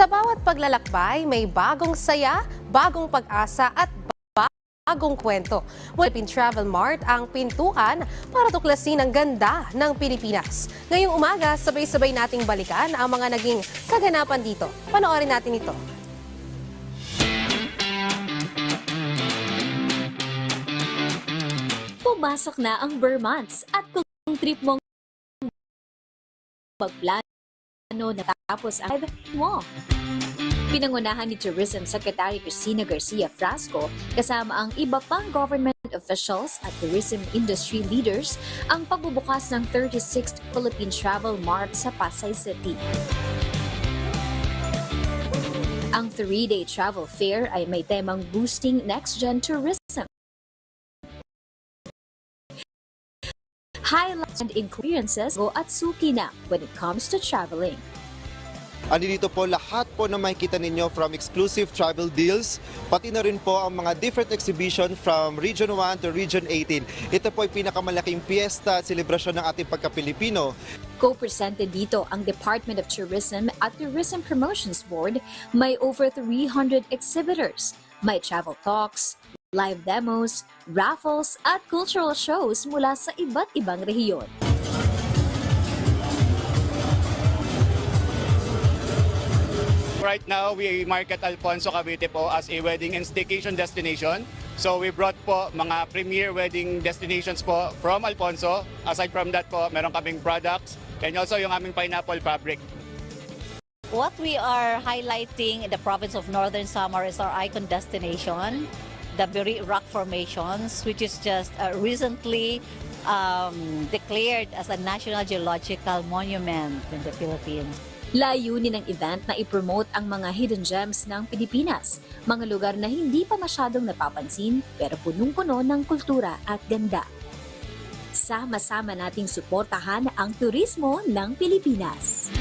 Sa bawat paglalakbay, may bagong saya, bagong pag-asa at bagong kwento. Philippine Travel Mart ang pintuan para tuklasin ang ganda ng Pilipinas. Ngayong umaga, sabay-sabay nating balikan ang mga naging kaganapan dito. Panoorin natin ito. Pumasok na ang Burr months at kung trip mong magplano natapos ang mo. Pinangunahan ni Tourism Secretary Cristina Garcia Frasco kasama ang iba pang government officials at tourism industry leaders ang pagbubukas ng 36th Philippine Travel Mart sa Pasay City. Ang three-day travel fair ay may temang boosting next-gen tourism. Highlights and experiences go at suki na when it comes to traveling. Ano dito po lahat po na makikita ninyo from exclusive travel deals, pati na rin po ang mga different exhibition from Region 1 to Region 18. Ito po ay pinakamalaking piyesta at selebrasyon ng ating pagka-Pilipino. Co-presented dito ang Department of Tourism at Tourism Promotions Board. May over 300 exhibitors. May travel talks, live demos, raffles at cultural shows mula sa iba't ibang rehiyon. Right now, we market Alfonso Cavite po as a wedding and staycation destination. So we brought po mga premier wedding destinations po from Alfonso. Aside from that po, meron kaming products and also yung aming pineapple fabric. What we are highlighting in the province of Northern Samar is our icon destination, the Buri Rock Formations, which is just uh, recently um, declared as a National Geological Monument in the Philippines. Layunin ng event na ipromote ang mga hidden gems ng Pilipinas, mga lugar na hindi pa masyadong napapansin pero punong-puno ng kultura at ganda. Sama-sama nating suportahan ang turismo ng Pilipinas.